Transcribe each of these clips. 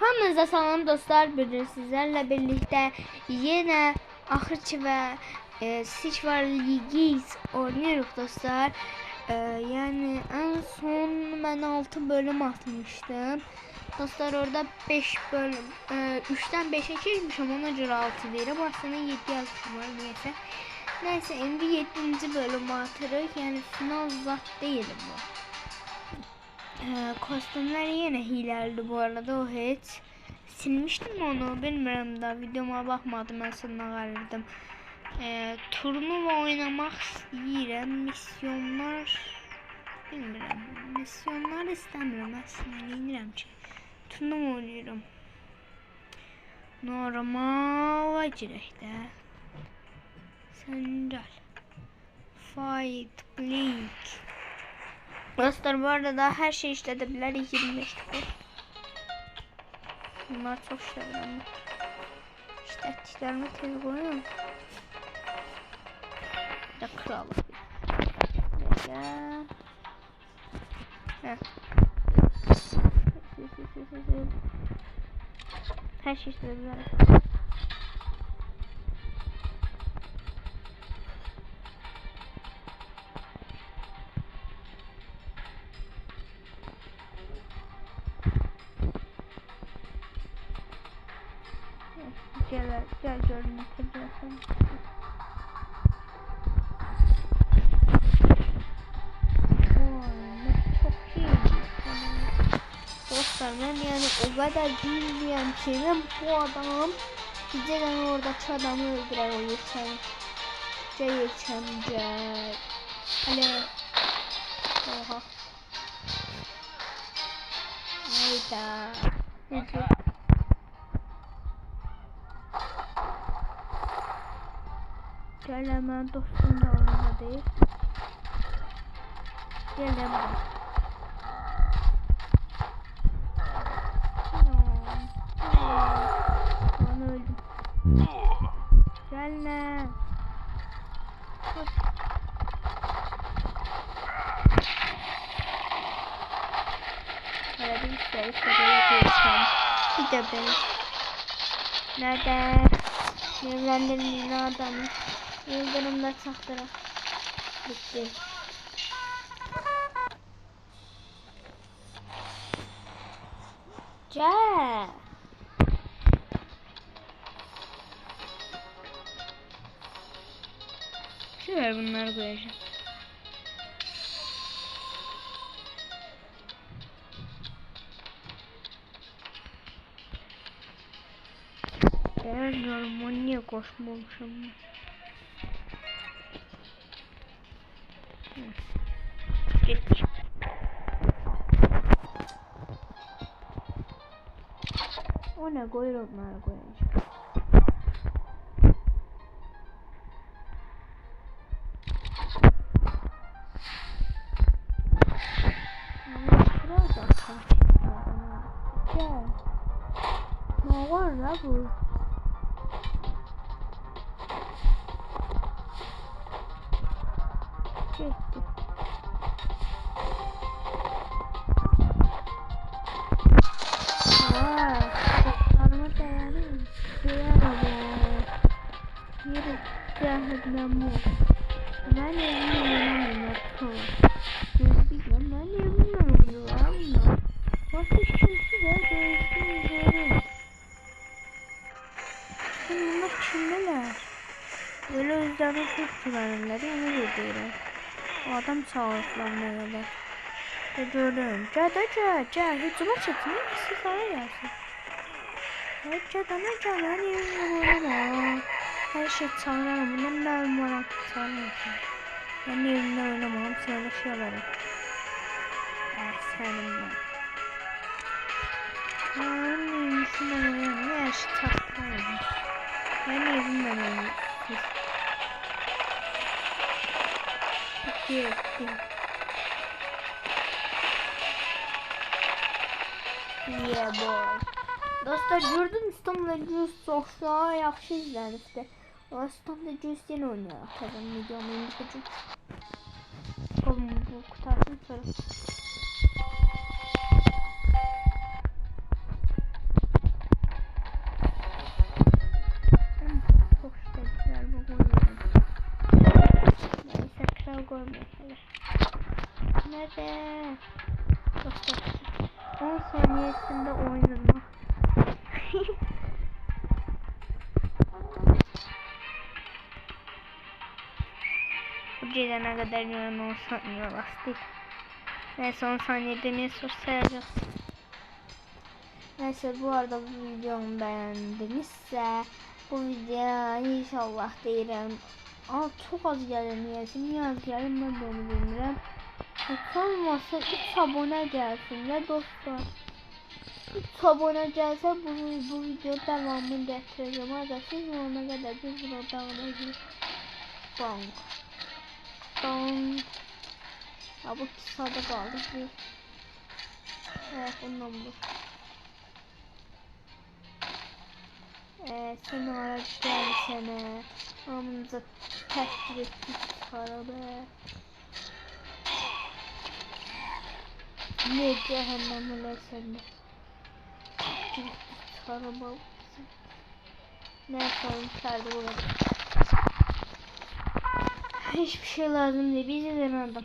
Hamınıza salam dostlar. Bugün sizlerle birlikte yine Ahırçı ve e, Sişvar Ligiz oynuyoruz dostlar. E, yani en son ben 6 bölüm atmıştım. Dostlar orada 5 bölüm, e, 3'ten 5'e geçmişim ona göre 6 deyirəm. Aslında 7 yazmışım var neyse. Neyse şimdi 7. bölüm atırıq. Yani final zat değilim bu. Ee, kostümler yine hileli bu arada o hiç. Silmiştim onu bilmiyorum da videoma bakmadım ben sonuna kalırdım. Ee, turnuva oynamak istəyirəm. Misyonlar bilmiyorum. Misyonlar istemiyorum aslında. Neyirəm ki? Turnuva oynuyorum. Normal girək də. Sandal. Fight Blink. Dostlar bu arada her şey işletebilir 25 dakika. Bunlar çok işledim. İşlettiklerimi tez koyuyorum. Bir de krallık. Neyse. Heh. Her şey işletebilir. Ben yani o kadar bilmeyen şeyim bu adam geceden oradaki adamı öldüren o. Ce geçen ce. Alo. Oha. Hayda. Neyse. Gel hemen dostum da olmadı. Gel hemen. Ben öldüm. Gel lan. Koş. Böyle bir şey geçeceğim. Bir de ben. Nerede? Evlendirin adamı. Yıldırımda çaktıra. Bitti. Gel. Şöyle bunları koyacağım. Ben normal koşmamışım. Geç. O ne koyuyor onları koyacağım. Ne var la bu? Çekti. Vay, doktoruma dayanayım. Dayanamıyor. Yürü, cehennem bu. Ben evimle Böyle özlerine çok güvenirler. Onu görüyorum. O adam kadar. Görüyorum. Gel de gel gel. Hiç ulan çekmiyor. Siz sana gelsin. Gel lan evimle oynama. Her şey çağırırım. Bundan da numaram çağırırım. Ben evimde oynamam. Sana şey alırım. Senin ben. Ben evimden oynamam. Ne yaşı taktım. Ben evimden oynamam. Gitti. Yeah boy. Dostlar gördünüz İstanbul'da Juice çoxsa yaxşı izlənibdi. O İstanbul'da Juice yenə oynayaq. Təzən videomu indi keçib. Oğlum bu qutarsın sonra. Be. Dostlar 10 saniyesinde oynanma. Bu gelene kadar yarın 10 saniye lastik. Neyse 10 saniyede ne soru sayacağız. Neyse bu arada bu videomu beğendinizse bu video inşallah deyirəm. Aa çok az gəlir niyəsə. Niyə az gəlir mən də onu bilmirəm. Heç olmasa 3 abunə gəlsin də dostlar. 3 abunə gəlsə bu, bu video devamını. Aga siz ona qədər biz buna dağılacağıq. Bank. Bank. Ya bu kısada kaldı. Evet bundan bu. Ee, seni araç geldi sene. Amınıza takdir ettik araba. Ne cehennemler sende. Takdir ettik araba. Neyse oğlum çağırdı bu kadar. Hiçbir şey lazım değil. Bizi de adam.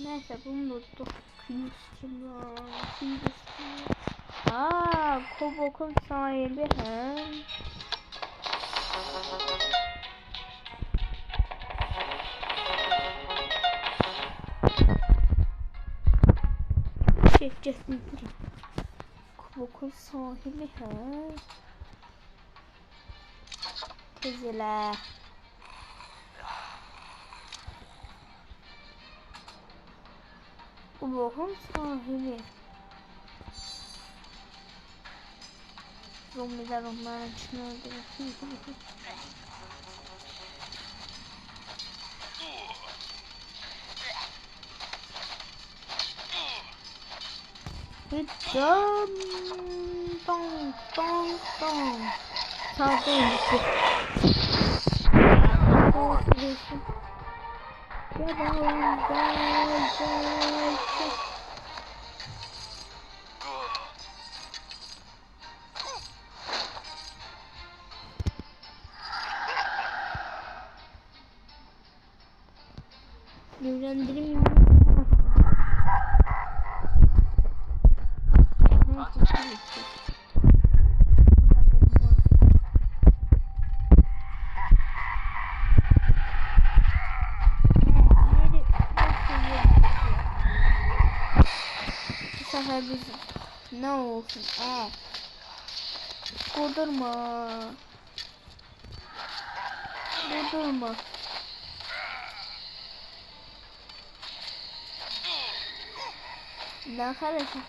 Neyse bunu da dokuyuştum ya. Aaa Kobok'un sahibi hem. Çekeceğim. Kobok'un sahibi hem. Tezeler. Kobok'un sahibi. Zombiler onların içine öldürür. Dom dong dong dong. Sağda gitti. Gel bakalım gel gel gel. Evlendireyim. Bu sefer biz ne olsun? Aa. Kudurma. Kudurma. Ne kadar saçma.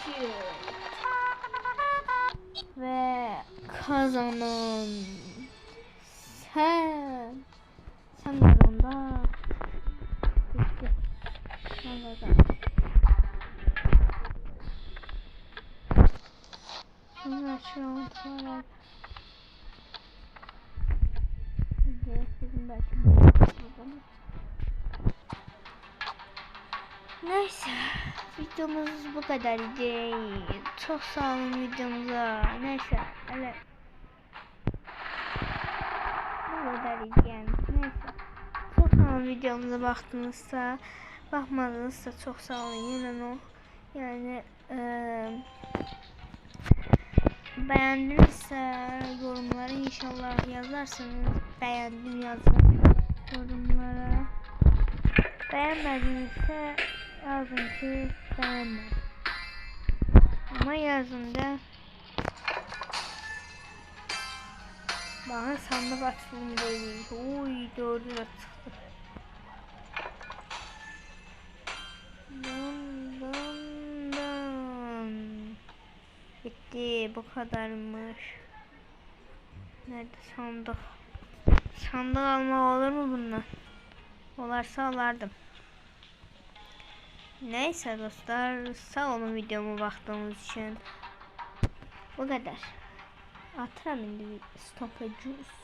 Archidons, kazanan sen. Sen kazandın. Bitti. Sen kazandın. Sonra şu an sonra Video istedim belki bunu Neyse videomuz bu kadardı. Çok sağ olun videomuza. Neyse öyle bu kadardı yani. Neyse. Çok sağ olun videomuza baktınızsa bakmadınızsa çok sağ olun yine o yani eee beğendinizse yorumlara inşallah yazarsınız. Beğendim yazın yorumlara. Beğenmedinizse yazın ki beğenmedim. Ama yazın da bana sandık açılım değil. Doğru da çıktı. Bitti bu kadarmış. Nerede sandık? Sandık alma olur mu bundan? Olarsa alardım. Neyse dostlar sağ olun videomu baktığınız için. Bu kadar. Atıram indi stop'a juice.